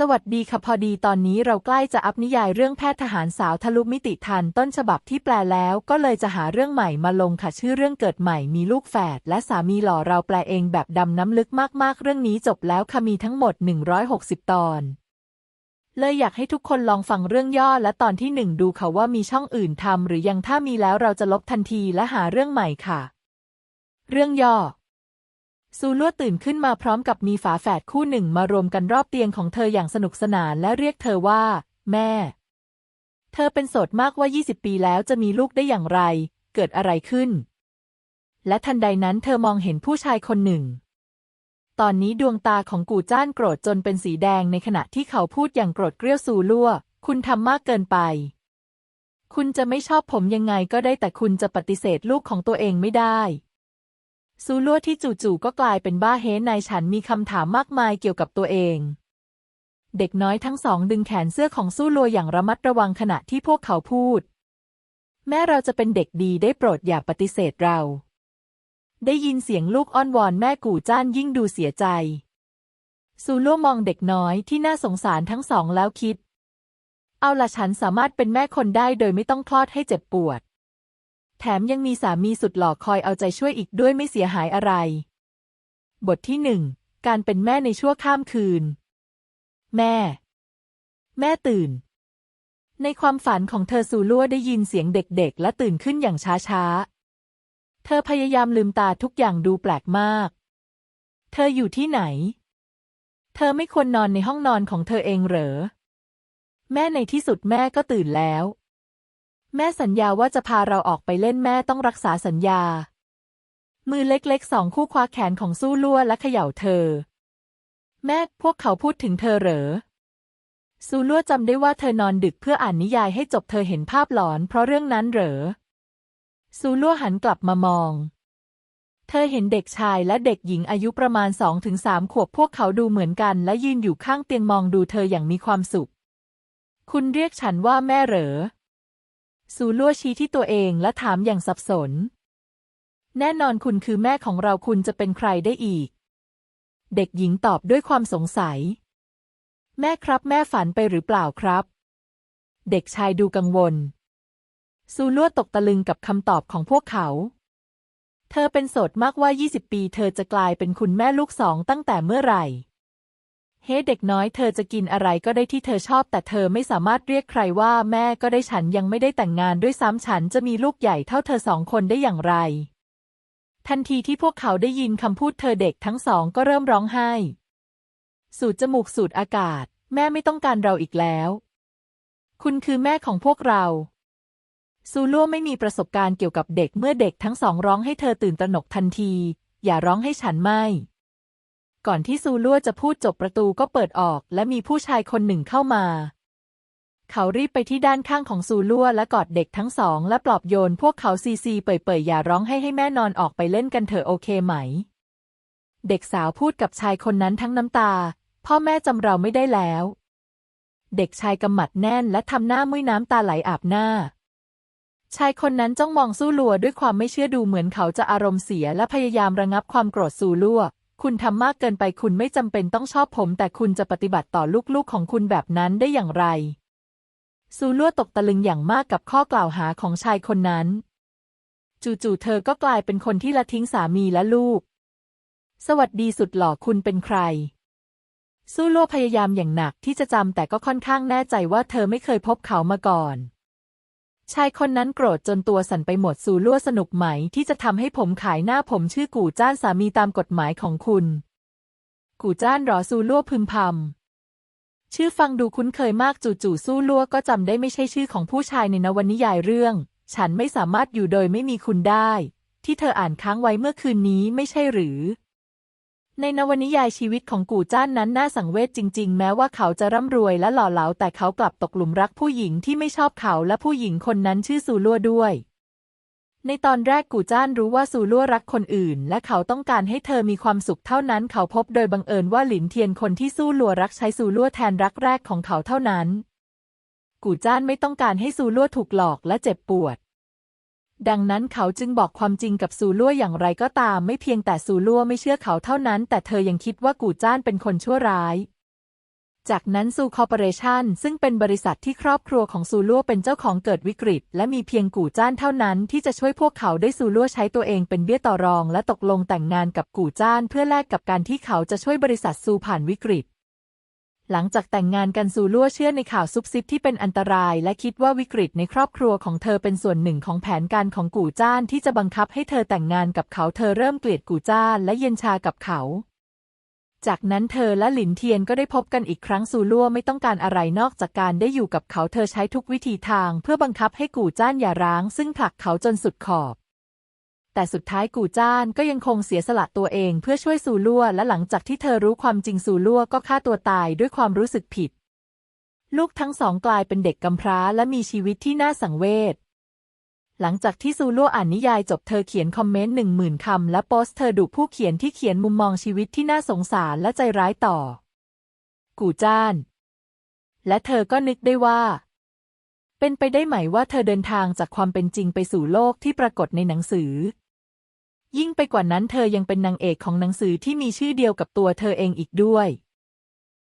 สวัสดีค่ะพอดีตอนนี้เราใกล้จะอัพนิยายเรื่องแพทย์ทหารสาวทะลุมิติทันต้นฉบับที่แปลแล้ว ก็เลยจะหาเรื่องใหม่มาลงค่ะชื่อเรื่องเกิดใหม่มีลูกแฝดและสามีหล่อเราแปลเองแบบดำน้ำลึกมากๆ เรื่องนี้จบแล้วค่ะมีทั้งหมด 160 ตอน เลยอยากให้ทุกคนลองฟังเรื่องย่อและตอนที่หนึ่งดูค่ะว่ามีช่องอื่นทำหรือยังถ้ามีแล้วเราจะลบทันทีและหาเรื่องใหม่ค่ะ เรื่องย่อ ซูลัวตื่นขึ้นมาพร้อมกับมีฝาแฝดคู่หนึ่งมารวมกันรอบเตียงของเธออย่างสนุกสนานและเรียกเธอว่า แม่ เธอเป็นโสดมากว่า 20 ปีแล้วจะมีลูกได้อย่างไร เกิดอะไรขึ้น และทันใดนั้นเธอมองเห็นผู้ชายคนหนึ่ง ตอนนี้ดวงตาของกูจ้านโกรธจนเป็นสีแดงในขณะที่เขาพูดอย่างโกรธเกรี้ยวซูลัวคุณทำมากเกินไป คุณจะไม่ชอบผมยังไงก็ได้แต่คุณจะปฏิเสธลูกของตัวเองไม่ได้ ซูลัวที่จู่ๆก็กลายเป็นบ้าเฮนายฉันมีคำถามมากมายเกี่ยวกับตัวเอง เด็กน้อยทั้งสองดึงแขนเสื้อของซูลัวอย่างระมัดระวังขณะที่พวกเขาพูด แม่เราจะเป็นเด็กดีได้โปรดอย่าปฏิเสธเรา ได้ยินเสียงลูกอ้อนวอนแม่กู่จ้านยิ่งดูเสียใจ ซูลัวมองเด็กน้อยที่น่าสงสารทั้งสองแล้วคิด เอาละฉันสามารถเป็นแม่คนได้โดยไม่ต้องคลอดให้เจ็บปวด แถมยังมีสามีสุดหล่อคอยเอาใจช่วยอีกด้วยไม่เสียหายอะไร บทที่หนึ่งการเป็นแม่ในชั่วข้ามคืน แม่ แม่ตื่น ในความฝันของเธอซูลัวได้ยินเสียงเด็กๆ และตื่นขึ้นอย่างช้าๆ เธอพยายามลืมตาทุกอย่างดูแปลกมาก เธออยู่ที่ไหน เธอไม่ควรนอนในห้องนอนของเธอเองเหรอ แม่ในที่สุดแม่ก็ตื่นแล้ว แม่สัญญาว่าจะพาเราออกไปเล่นแม่ต้องรักษาสัญญา มือเล็กๆสองคู่คว้าแขนของสู้ลั่วและเขย่าเธอ แม่พวกเขาพูดถึงเธอเหรอซูลั่วจำได้ว่าเธอนอนดึกเพื่ออ่านนิยายให้จบเธอเห็นภาพหลอนเพราะเรื่องนั้นเหรอซูลั่วหันกลับมามอง เธอเห็นเด็กชายและเด็กหญิงอายุประมาณสองถึงสามขวบพวกเขาดูเหมือนกัน และยืนอยู่ข้างเตียงมองดูเธออย่างมีความสุข คุณเรียกฉันว่าแม่เหรอ ซูลั่วชี้ที่ตัวเองและถามอย่างสับสน แน่นอนคุณคือแม่ของเราคุณจะเป็นใครได้อีก เด็กหญิงตอบด้วยความสงสัย แม่ครับแม่ฝันไปหรือเปล่าครับ เด็กชายดูกังวล ซูลั่วตกตะลึงกับคำตอบของพวกเขา เธอเป็นโสดมากว่า 20 ปี เธอจะกลายเป็นคุณแม่ลูกสองตั้งแต่เมื่อไหร่ เฮ้เด็กน้อยเธอจะกินอะไรก็ได้ที่เธอชอบ แต่เธอไม่สามารถเรียกใครว่าแม่ก็ได้ฉันยังไม่ได้แต่งงานด้วยซ้ำฉันจะมีลูกใหญ่เท่าเธอสองคนได้อย่างไร ทันทีที่พวกเขาได้ยินคำพูดเธอเด็กทั้งสองก็เริ่มร้องไห้ สูดจมูกสูดอากาศ แม่ไม่ต้องการเราอีกแล้ว คุณคือแม่ของพวกเรา ซูล่วไม่มีประสบการณ์เกี่ยวกับเด็กเมื่อเด็กทั้งสองร้องให้เธอตื่นตระหนกทันที อย่าร้องให้ฉันไม่ ก่อนที่ซูลั่วจะพูดจบประตูก็เปิดออก และมีผู้ชายคนหนึ่งเข้ามา เขารีบไปที่ด้านข้างของซูลั่วและกอดเด็กทั้งสอง และปลอบโยนพวกเขาซีซีเป่ยๆอย่าร้องให้ให้แม่นอนออกไปเล่นกันเถอะโอเคไหม เด็กสาวพูดกับชายคนนั้นทั้งน้ำตา พ่อแม่จำเราไม่ได้แล้ว เด็กชายกำหมัดแน่นและทำหน้ามุ้ยน้ำตาไหลอาบหน้าชายคนนั้นจ้องมองสู้ลัวด้วยความไม่เชื่อดูเหมือนเขาจะอารมณ์เสียและพยายามระงับความโกรธสู้ลัว คุณทำมากเกินไปคุณไม่จำเป็นต้องชอบผม แต่คุณจะปฏิบัติต่อลูกๆของคุณแบบนั้นได้อย่างไร ซูลัวตกตะลึงอย่างมากกับข้อกล่าวหาของชายคนนั้น จู่ๆเธอก็กลายเป็นคนที่ละทิ้งสามีและลูก สวัสดีสุดหล่อคุณเป็นใคร ซูลัวพยายามอย่างหนักที่จะจำแต่ก็ค่อนข้างแน่ใจว่าเธอไม่เคยพบเขามาก่อน ชายคนนั้นโกรธจนตัวสั่นไปหมดซูลั่วสนุกไหม ที่จะทำให้ผมขายหน้าผมชื่อกู่จ้านสามีตามกฎหมายของคุณ กู่จ้านรอซูลั่วพึมพำชื่อฟังดูคุ้นเคยมากจู่ๆสู้ลั่วก็จำได้ไม่ใช่ชื่อของผู้ชายในนวนิยายเรื่อง ฉันไม่สามารถอยู่โดยไม่มีคุณได้ ที่เธออ่านค้างไว้เมื่อคืนนี้ไม่ใช่หรือ ในนวนิยายชีวิตของกู่จ้านนั้นน่าสังเวชจริง ๆ แม้ว่าเขาจะร่ำรวยและหล่อเหลาแต่เขากลับตกหลุมรักผู้หญิงที่ไม่ชอบเขาและผู้หญิงคนนั้นชื่อซูลัวด้วย ในตอนแรกกู่จ้านรู้ว่าซูลัวรักคนอื่น และเขาต้องการให้เธอมีความสุขเท่านั้น เขาพบโดยบังเอิญว่าหลินเทียนคนที่ซูลัวรักใช้ซูลัวแทนรักแรกของเขาเท่านั้น กู่จ้านไม่ต้องการให้ซูลัวถูกหลอกและเจ็บปวด ดังนั้นเขาจึงบอกความจริงกับซูลั่วอย่างไรก็ตาม ไม่เพียงแต่ซูลั่วไม่เชื่อเขาเท่านั้น แต่เธอยังคิดว่ากู่จ้านเป็นคนชั่วร้าย จากนั้นซูคอร์ปอเรชั่นซึ่งเป็นบริษัทที่ครอบครัวของซูลัวเป็นเจ้าของเกิดวิกฤต และมีเพียงกู่จ้านเท่านั้นที่จะช่วยพวกเขาได้ซูลัวใช้ตัวเองเป็นเบี้ยต่อรอง และตกลงแต่งงานกับกู่จ้านเพื่อแลกกับการที่เขาจะช่วยบริษัทซูผ่านวิกฤต หลังจากแต่งงานกันซูลัวเชื่อในข่าวซุบซิบที่เป็นอันตราย และคิดว่าวิกฤตในครอบครัวของเธอเป็นส่วนหนึ่งของแผนการของกู่จ้านที่จะบังคับให้เธอแต่งงานกับเขาเธอเริ่มเกลียดกู่จ้านและเย็นชากับเขา จากนั้นเธอและหลินเทียนก็ได้พบกันอีกครั้งซูลั่วไม่ต้องการอะไรนอกจากการได้อยู่กับเขาเธอใช้ทุกวิธีทาง เพื่อบังคับให้กู่จ้านอย่าร้าง ซึ่งผลักเขาจนสุดขอบ แต่สุดท้ายกูจ้านก็ยังคงเสียสละตัวเองเพื่อช่วยซูลั่วและหลังจากที่เธอรู้ความจริงซูลั่วก็ฆ่าตัวตายด้วยความรู้สึกผิด ลูกทั้งสองกลายเป็นเด็กกำพร้าและมีชีวิตที่น่าสังเวชหลังจากที่ซูลั่วอ่านนิยายจบเธอเขียนคอมเมนต์หนึ่งหมื่นคำและโพสเธอดุผู้เขียนที่เขียนมุมมองชีวิตที่น่าสงสารและใจร้ายต่อ กูจ้าน และเธอก็นึกได้ว่า เป็นไปได้ไหมว่าเธอเดินทางจากความเป็นจริงไปสู่โลกที่ปรากฏในหนังสือ ยิ่งไปกว่านั้นเธอยังเป็นนางเอกของหนังสือที่มีชื่อเดียวกับตัวเธอเองอีกด้วย